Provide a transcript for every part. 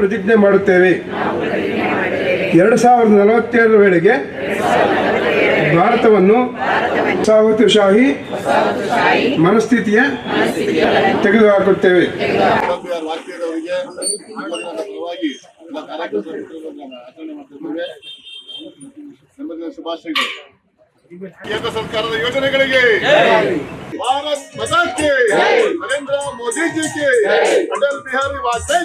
ಪ್ರತಿಜ್ಞೆ ಮಾಡುತ್ತೇವೆ. ಎರಡು ಸಾವಿರದ ನಲವತ್ತೇಳರ ವೇಳೆಗೆ ಭಾರತವನ್ನು ವಸಾಹತುಶಾಹಿ ಮನಸ್ಥಿತಿಯ ತೆಗೆದುಹಾಕುತ್ತೇವೆ. ಕೇಂದ್ರ ಸರ್ಕಾರದ ಯೋಜನೆಗಳಿಗೆ ಭಾರತ್ ಮತಾಕ್ಕೆ, ನರೇಂದ್ರ ಮೋದಿ ಜಿಗೆ ಅಟಲ್ ಬಿಹಾರಿ ವಾಜಪೇಯಿ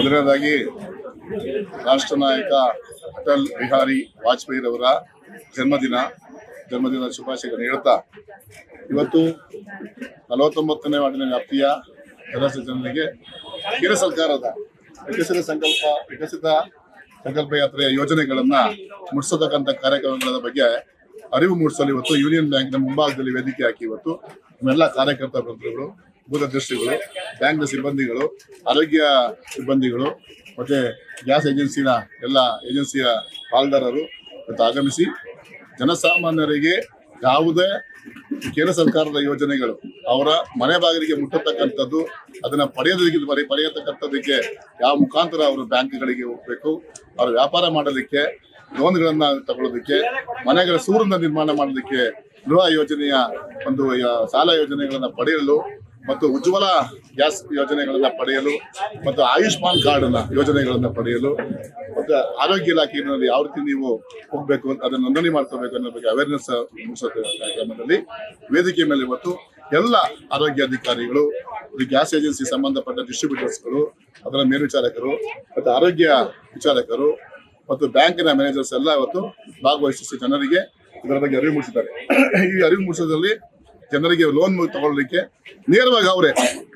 ಮೊದಲನೇದಾಗಿ ರಾಷ್ಟ್ರ ನಾಯಕ ಅಟಲ್ ಬಿಹಾರಿ ವಾಜಪೇಯಿ ಅವರ ಜನ್ಮದಿನ ಜನ್ಮದಿನ ಶುಭಾಶಯಗಳನ್ನು ಹೇಳ್ತಾ, ಇವತ್ತು ನಲವತ್ತೊಂಬತ್ತನೇ ವಾರ್ಡಿನ ವ್ಯಾಪ್ತಿಯ ಸದಸ್ಯ ಜನರಿಗೆ ಕೇಂದ್ರ ಸರ್ಕಾರದ ವಿಕಸಿತ ಸಂಕಲ್ಪ ವಿಕಸಿತ ಸಂಕಲ್ಪ ಯಾತ್ರೆಯ ಯೋಜನೆಗಳನ್ನ ಮುಟ್ಟಿಸತಕ್ಕಂಥ ಕಾರ್ಯಕ್ರಮಗಳ ಬಗ್ಗೆ ಅರಿವು ಮೂಡಿಸಲು ಇವತ್ತು ಯೂನಿಯನ್ ಬ್ಯಾಂಕ್ನ ಮುಂಭಾಗದಲ್ಲಿ ವೇದಿಕೆ ಹಾಕಿ ಇವತ್ತು ನಮ್ಮೆಲ್ಲ ಕಾರ್ಯಕರ್ತ ದೂರದೃಷ್ಟಿಗಳು ಬ್ಯಾಂಕ್ನ ಸಿಬ್ಬಂದಿಗಳು, ಆರೋಗ್ಯ ಸಿಬ್ಬಂದಿಗಳು, ಮತ್ತೆ ಗ್ಯಾಸ್ ಏಜೆನ್ಸಿನ ಎಲ್ಲ ಏಜೆನ್ಸಿಯ ಪಾಲ್ದಾರರು ಮತ್ತು ಆಗಮಿಸಿ ಜನಸಾಮಾನ್ಯರಿಗೆ ಯಾವುದೇ ಕೇಂದ್ರ ಸರ್ಕಾರದ ಯೋಜನೆಗಳು ಅವರ ಮನೆ ಬಾಗಿಲಿಗೆ ಮುಟ್ಟತಕ್ಕಂಥದ್ದು, ಅದನ್ನು ಪಡೆಯೋದಕ್ಕೆ ಪಡೆ ಪಡೆಯತಕ್ಕಂಥದ್ದಕ್ಕೆ ಯಾವ ಮುಖಾಂತರ ಅವರು ಬ್ಯಾಂಕ್ಗಳಿಗೆ ಹೋಗಬೇಕು, ಅವರ ವ್ಯಾಪಾರ ಮಾಡೋದಕ್ಕೆ ಲೋನ್ಗಳನ್ನು ತಗೊಳ್ಳೋದಕ್ಕೆ, ಮನೆಗಳ ಸೂರನ್ನ ನಿರ್ಮಾಣ ಮಾಡೋದಕ್ಕೆ ಗೃಹ ಯೋಜನೆಯ ಒಂದು ಸಾಲ ಯೋಜನೆಗಳನ್ನು ಪಡೆಯಲು ಮತ್ತು ಉಜ್ವಲ ಗ್ಯಾಸ್ ಯೋಜನೆಗಳನ್ನ ಪಡೆಯಲು ಮತ್ತು ಆಯುಷ್ಮಾನ್ ಕಾರ್ಡ್ ಯೋಜನೆಗಳನ್ನ ಪಡೆಯಲು ಮತ್ತು ಆರೋಗ್ಯ ಇಲಾಖೆಯಲ್ಲಿ ಯಾವ ರೀತಿ ನೀವು ಹೋಗ್ಬೇಕು ಅಂತ ಅದನ್ನ ನೋಂದಣಿ ಮಾಡ್ಕೋಬೇಕು ಅನ್ನೋ ಬಗ್ಗೆ ಅವೇರ್ನೆಸ್ ಮೂಡಿಸೋ ಕಾರ್ಯಕ್ರಮದಲ್ಲಿ ವೇದಿಕೆ ಮೇಲೆ ಇವತ್ತು ಎಲ್ಲ ಆರೋಗ್ಯ ಅಧಿಕಾರಿಗಳು ಗ್ಯಾಸ್ ಏಜೆನ್ಸಿ ಸಂಬಂಧಪಟ್ಟ ಡಿಸ್ಟ್ರಿಬ್ಯೂಟರ್ಸ್ಗಳು ಅದರ ಮೇಲ್ವಿಚಾರಕರು ಮತ್ತು ಆರೋಗ್ಯ ವಿಚಾರಕರು ಮತ್ತು ಬ್ಯಾಂಕಿನ ಮ್ಯಾನೇಜರ್ಸ್ ಎಲ್ಲ ಇವತ್ತು ಭಾಗವಹಿಸಿ ಜನರಿಗೆ ಇದರ ಬಗ್ಗೆ ಅರಿವು ಮೂಡಿಸಿದ್ದಾರೆ. ಈ ಅರಿವು ಮೂಡಿಸೋದ್ರಲ್ಲಿ ಜನರಿಗೆ ಲೋನ್ ತಗೊಳ್ಳಿಕ್ಕೆ ನೇರವಾಗಿ ಅವರೇ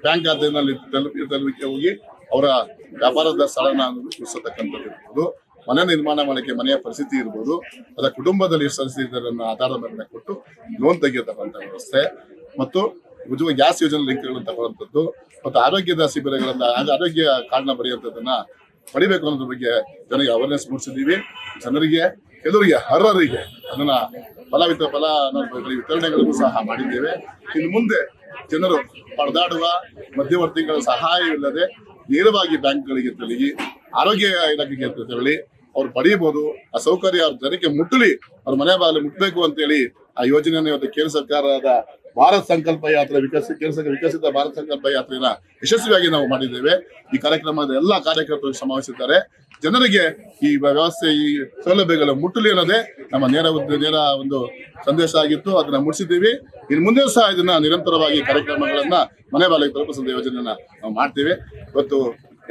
ಬ್ಯಾಂಕ್ ಖಾತೆಯಲ್ಲಿ ತಲುಪಿ ತಲುಪಿಕೆ ಹೋಗಿ ಅವರ ವ್ಯಾಪಾರದ ಸ್ಥಳನ ಗುರುತಿಸತಕ್ಕಂಥದ್ದು ಇರ್ಬೋದು. ಮನೆ ನಿರ್ಮಾಣ ಮಾಡಲಿಕ್ಕೆ ಮನೆಯ ಪರಿಸ್ಥಿತಿ ಇರ್ಬೋದು. ಅದರ ಕುಟುಂಬದಲ್ಲಿ ಎಷ್ಟು ಆಧಾರದ ಮೇಲೆ ಕೊಟ್ಟು ಲೋನ್ ತೆಗೆಯತಕ್ಕಂಥ ವ್ಯವಸ್ಥೆ. ಮತ್ತು ಉಜ್ವ ಗ್ಯಾಸ್ ಯೋಜನೆ ಲಿಂಕ್ಗಳನ್ನು ತಗೊಳ್ಳುವಂಥದ್ದು ಮತ್ತು ಆರೋಗ್ಯದ ಶಿಬಿರಗಳನ್ನ ಆರೋಗ್ಯ ಕಾರ್ಡ್ನ ಬರೆಯುವಂಥದ್ದನ್ನ ಪಡಿಬೇಕು ಅನ್ನೋದ್ರ ಬಗ್ಗೆ ಜನರಿಗೆ ಅವೇರ್ನೆಸ್ ಮೂಡಿಸಿದ್ದೀವಿ. ಜನರಿಗೆ, ಕೆಲವರಿಗೆ, ಅರ್ಹರಿಗೆ ಅದನ್ನ ಫಲ ವಿತ ಫಲ ವಿತರಣೆಗಳಿಗೂ ಸಹ ಮಾಡಿದ್ದೇವೆ. ಇನ್ನು ಮುಂದೆ ಜನರು ಪರದಾಡುವ ಮಧ್ಯವರ್ತಿಗಳ ಸಹಾಯವಿಲ್ಲದೆ ನೇರವಾಗಿ ಬ್ಯಾಂಕ್ಗಳಿಗೆ ತೆರಳಿ ಆರೋಗ್ಯ ಇಲಾಖೆಗೆ ತೆರಳಿ, ಅವ್ರು ಪಡೆಯಬಹುದು. ಆ ಸೌಕರ್ಯ ಅವ್ರ ಜನಕ್ಕೆ ಮುಟ್ಟಲಿ, ಅವ್ರ ಮನೆ ಬಾಗಿಲು ಮುಟ್ಟಬೇಕು ಅಂತೇಳಿ ಆ ಯೋಜನೆಯನ್ನು ಇವತ್ತು ಕೇಂದ್ರ ಸರ್ಕಾರದ ಭಾರತ್ ಸಂಕಲ್ಪ ಯಾತ್ರೆ ವಿಕಸಿತ ಸರ್ಕಾರ ವಿಕಸಿತ ಭಾರತ್ ಸಂಕಲ್ಪ ಯಾತ್ರೆನ ಯಶಸ್ವಿಯಾಗಿ ನಾವು ಮಾಡಿದ್ದೇವೆ. ಈ ಕಾರ್ಯಕ್ರಮದ ಎಲ್ಲಾ ಕಾರ್ಯಕರ್ತರು ಸಮಾವೇಶಿದ್ದಾರೆ ಜನರಿಗೆ ಈ ವ್ಯವಸ್ಥೆ, ಈ ಸೌಲಭ್ಯಗಳು ಮುಟ್ಟಲಿ ಅನ್ನೋದೇ ನಮ್ಮ ನೇರ ನೇರ ಒಂದು ಸಂದೇಶ ಆಗಿತ್ತು. ಅದನ್ನ ಮುಟ್ಟಿಸಿದ್ದೀವಿ ಇನ್ನು ಮುಂದೆ ಸಹ ಇದನ್ನ ನಿರಂತರವಾಗಿ ಕಾರ್ಯಕ್ರಮಗಳನ್ನ ಮನೆ ಬಾಲಿಗೆ ತಲುಪಿಸಿದ ಯೋಜನೆಯನ್ನ ನಾವು ಮಾಡ್ತೀವಿ. ಇವತ್ತು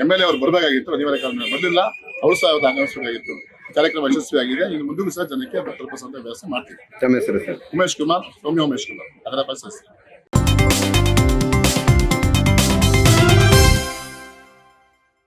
ಎಂ ಎಲ್ ಎ ಅವರು ಬರಬೇಕಾಗಿತ್ತು. ಅನಿವಾರ್ಯ ಕಾರಣ ಬರಲಿಲ್ಲ ಅವರು ಸಹ ಅವತ್ತು ಆಗಮಿಸಬೇಕಾಗಿತ್ತು ಕಾರ್ಯಕ್ರಮ ಯಶಸ್ವಿಯಾಗಿದೆ. ಇನ್ನು ಮುಂದಿನ ಸಹ ಜನಕ್ಕೆ ತಲುಪಿಸುವಂತ ವ್ಯವಸ್ಥೆ ಮಾಡ್ತೀವಿ. ತಮ್ಮ ಹೆಸರು ಸರ್? ಉಮೇಶ್ ಕುಮಾರ್ ಸೌಮ್ಯ ಉಮೇಶ್ ಕುಮಾರ್ ಅದರ ಬಸ್